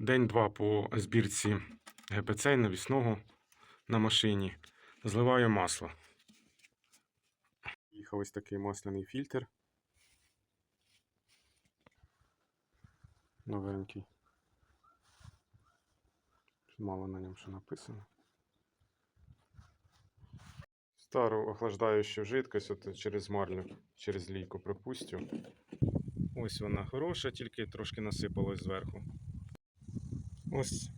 День-два по збірці ГПЦ навісного на машині. Зливаю масло. Їхав ось такий масляний фільтр. Новенький. Мало на ньому що написано. Стару охлаждаючу жидкость от через марлю, через лійку пропустю. Ось вона хороша, тільки трошки насипалось зверху. Ось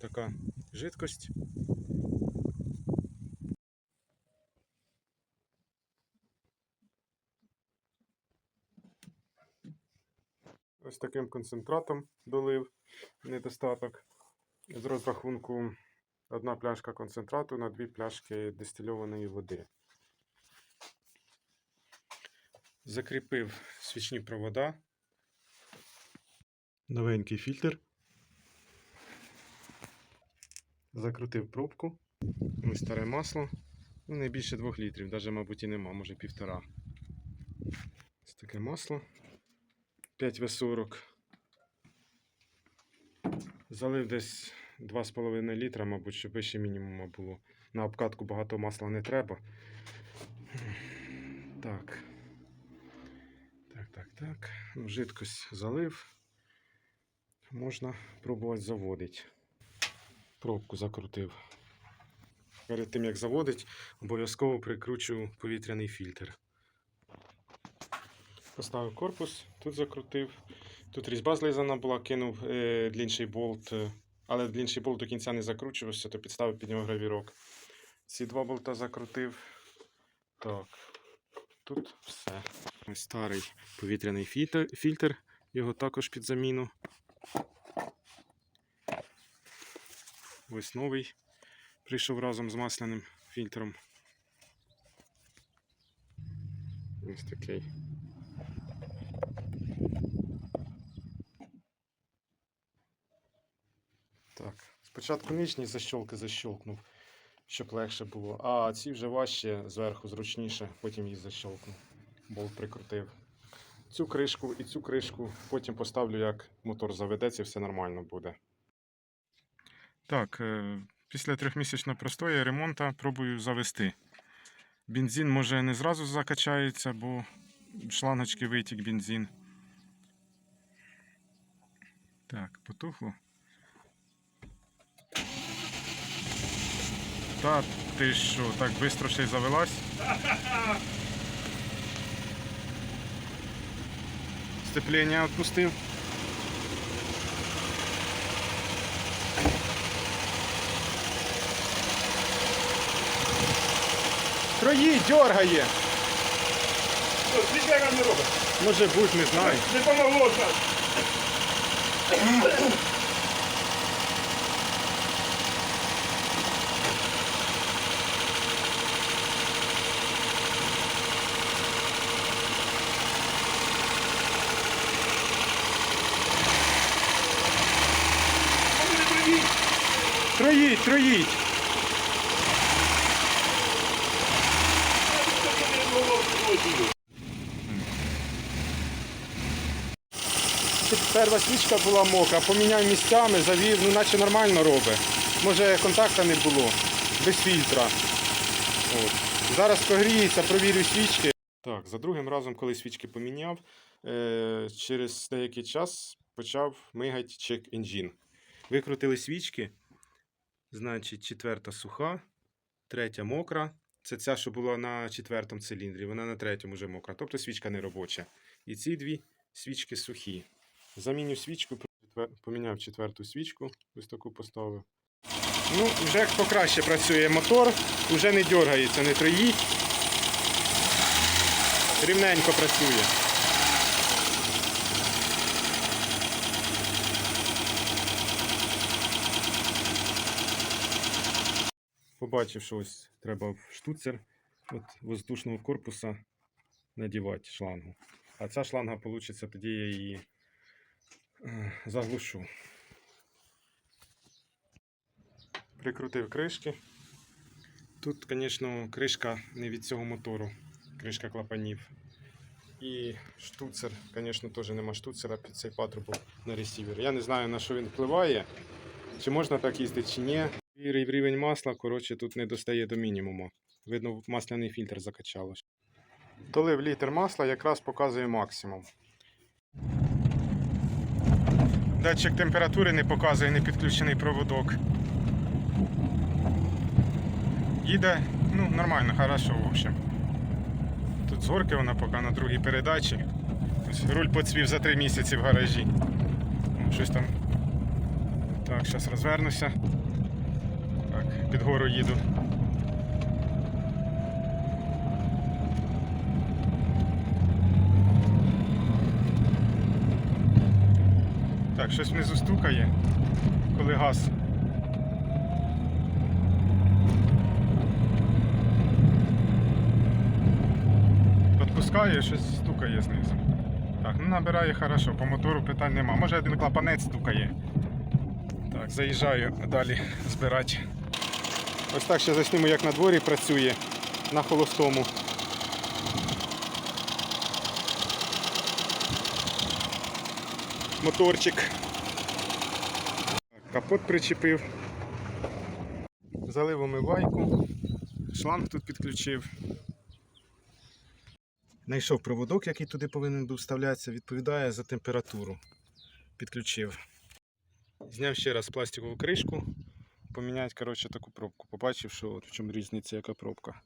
така жидкость. Ось таким концентратом долив недостаток. З розрахунку одна пляшка концентрату на дві пляшки дистильованої води. Закріпив свічні провода. Новенький фільтр. Закрутив пробку. Ось старе масло. Ну, не більше 2 літрів, навіть, мабуть, і нема, може півтора. Ось таке масло. 5В40. Залив десь 2,5 літра, мабуть, щоб вище мінімума було. На обкатку багато масла не треба. Так. Так, так, так. Ну, Жидкость залив. Можна пробувати заводити. Пробку закрутив. Перед тим як заводить, обов'язково прикручу повітряний фільтр. Поставив корпус, тут закрутив. Тут різьба злизана була, кинув е, длінший болт, е, але длінший болт до кінця не закручувався, то підставив під нього гравірок. Ці два болта закрутив. Так, тут все. Старий повітряний фільтр, його також під заміну. Ось новий. Прийшов разом з масляним фільтром. Ось такий. Так. Спочатку нижні защолки защолкнув, щоб легше було. А ці вже важче, зверху зручніше, потім їх защолкнув. Болт прикрутив. Цю кришку і цю кришку потім поставлю, як мотор заведеться, і все нормально буде. Так, е, після трьохмісячного простоя ремонту пробую завести. Бензин може не зразу закачається, бо шлангочки витік бензин. Так, потухло. Та ти що, так швидко ще й завелась? Сцеплення відпустив. Троїть, дергає. Свічка не робить. Може бути, не знаю. Не помогло так. Троїть, троїть. Перша свічка була мокра, поміняв місцями, завів, ну наче нормально робить. Може контакта не було, без фільтра. От. Зараз прогріється, провірю свічки. Так, за другим разом, коли свічки поміняв, е- через деякий час почав мигати чек енджін. Викрутили свічки. Значить, четверта суха, третя мокра. Це ця, що була на четвертому циліндрі, вона на третьому вже мокра, тобто свічка не робоча. І ці дві свічки сухі. Заміню свічку, поміняв четверту свічку, ось таку поставив. Ну, вже покраще працює мотор, вже не дергається, не троїть. Рівненько працює. Побачив, що ось треба в штуцер от воздушного корпуса надівати шлангу. А ця шланга вийде, тоді я її е, заглушу. Прикрутив кришки. Тут, звісно, кришка не від цього мотору, кришка клапанів. І штуцер, звісно, теж нема штуцера під цей патрубок на ресівер. Я не знаю, на що він впливає, чи можна так їздити, чи ні. І рівень масла, коротше, тут не достає до мінімуму. Видно, масляний фільтр закачало. Долив літр масла, якраз показує максимум. Датчик температури не показує не підключений проводок. Їде, ну, нормально, хорошо, в общем. Тут з вона поки на другій передачі. Ось руль поцвів за три місяці в гаражі. Щось там. Так, зараз розвернуся. Під гору їду. Так, щось внизу стукає, коли газ. Підпускає, щось стукає знизу. Так, ну набирає хорошо, по мотору питань нема. Може один клапанець стукає. Так, заїжджаю далі збирати. Ось так ще засніму, як на дворі працює на холостому. Моторчик. Капот причепив. Залив омивайку. Шланг тут підключив. Знайшов проводок, який туди повинен був вставлятися, відповідає за температуру. Підключив. Зняв ще раз пластикову кришку, поміняти коротше, таку пробку. Побачив, що от в чому різниця, яка пробка.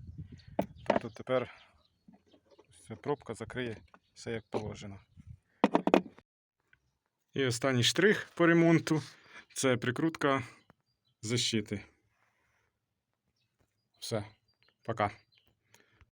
Тобто тепер ця пробка закриє все як положено. І останній штрих по ремонту це прикрутка защити. Все, пока.